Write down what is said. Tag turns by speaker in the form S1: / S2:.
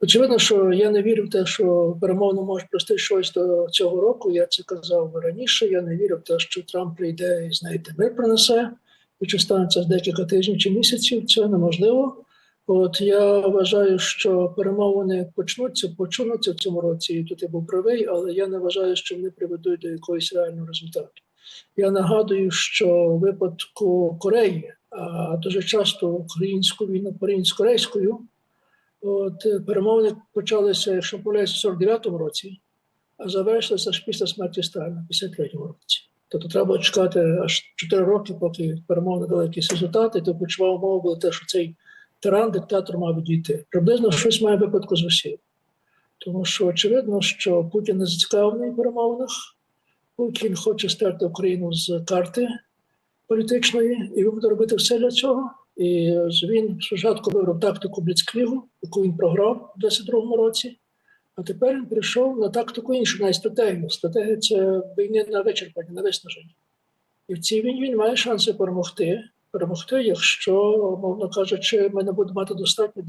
S1: Очевидно, що я не вірю в те, що перемовно може прости щось до цього року. Я це казав раніше. Я не вірю в те, що Трамп прийде і знаєте, мир принесе, і що станеться з декілька тижнів чи місяців. Це неможливо. От я вважаю, що перемовини почнуться, почнуться в цьому році. І тут я був правий, але я не вважаю, що вони приведуть до якогось реального результату. Я нагадую, що в випадку Кореї, а дуже часто українську війну українсько-корейською, от е, перемовини почалися, не помиляюся, в 49-му році, а завершилися аж після смерті Сталіна, в 53-му році. Тобто треба чекати аж 4 роки, поки перемовини дали якісь результати, то почував мова було те, що цей тиран, диктатор мав відійти. Приблизно щось має випадку з Росією. Тому що очевидно, що Путін не зацікавлений в перемовинах. Путін хоче стерти Україну з карти політичної, і він буде робити все для цього. І він спочатку вибрав тактику Бліцкрігу, яку він програв у 22-му році. А тепер він прийшов на тактику іншу, навіть стратегію. Стратегія це війни на вичерпання, на виснаження. І в цій війні він має шанси перемогти. Перемогти, якщо, мовно кажучи, ми не будемо мати достатньо